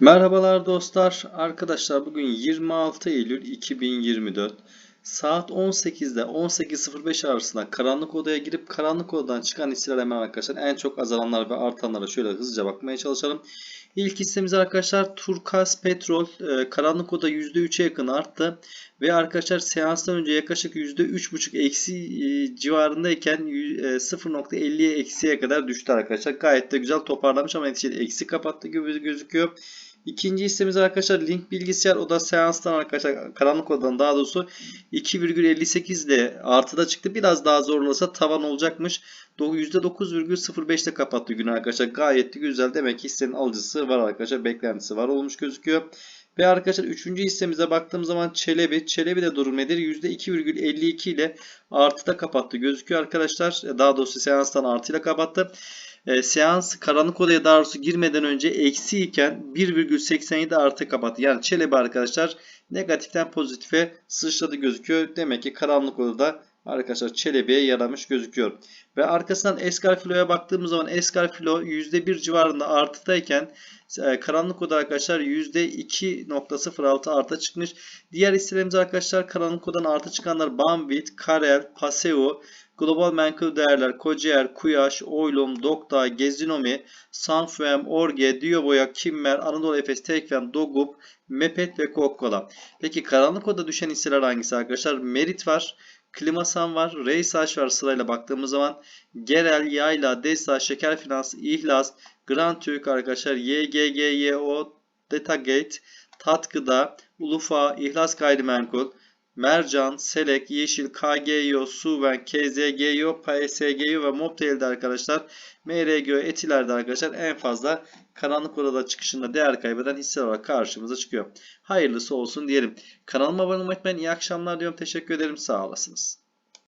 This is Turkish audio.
Merhabalar dostlar. Arkadaşlar bugün 26 Eylül 2024. Saat 18'de 18.05 arasında karanlık odaya girip karanlık odadan çıkan hisseler hemen arkadaşlar en çok azalanlar ve artanlara şöyle hızlıca bakmaya çalışalım. İlk hissemiz arkadaşlar Turkas Petrol e, karanlık oda %3'e yakın arttı. Ve arkadaşlar seanstan önce yaklaşık %3.5 eksi e, civarındayken e, 0.50'ye eksiye kadar düştü arkadaşlar. Gayet de güzel toparlamış ama neticede eksi kapattı gibi gözüküyor. İkinci hissemiz arkadaşlar Link Bilgisayar o da seanstan arkadaşlar karanlık odadan daha doğrusu 2,58 ile artıda çıktı. Biraz daha zorlasa tavan olacakmış. %9,05 ile kapattı gün arkadaşlar. Gayet de güzel. Demek ki hissenin alıcısı var arkadaşlar. Beklentisi var olmuş gözüküyor. Ve arkadaşlar 3. hissemize baktığım zaman Çelebi. Çelebi de durum nedir? %2,52 ile artıda kapattı gözüküyor arkadaşlar. Daha doğrusu seanstan artıyla kapattı. E, seans karanlık odaya daha doğrusu girmeden önce eksi iken 1,87 artı kapattı. Yani Çelebi arkadaşlar negatiften pozitife sıçradı gözüküyor. Demek ki karanlık odada arkadaşlar Çelebi'ye yaramış gözüküyor. Ve arkasından Eskar Filo'ya baktığımız zaman Eskar Filo %1 civarında artıdayken e, karanlık oda arkadaşlar %2.06 artı çıkmış. Diğer hisselerimiz arkadaşlar karanlık odadan artı çıkanlar Bambit, Karel, Paseo, Global menkul değerler Kocaer, Kuyaş, Oylum, Dokta, Gezinomi, Sanfem, Orge, Diyoboya, Kimmer, Anadolu Efes, Tekfen, Dogup, Mepet ve Coca-Cola. Peki karanlık oda düşen hisseler hangisi arkadaşlar? Merit var. Klimasan var. Reysaş var sırayla baktığımız zaman. Gerel, Yayla, Desa, Şeker Finans, İhlas, Grand Türk arkadaşlar. YGGYO, Datagate, Tatkıda, Ulufa, İhlas Gayrimenkul, Mercan, Selek, Yeşil, KGYO, Suven, KZGYO, PSGYO ve Mobtail'de arkadaşlar MRGO, Etiler'de arkadaşlar en fazla karanlık odada çıkışında değer kaybeden hisseler olarak karşımıza çıkıyor. Hayırlısı olsun diyelim. Kanalıma abone olmayı unutmayın. İyi akşamlar diyorum. Teşekkür ederim. Sağ olasınız.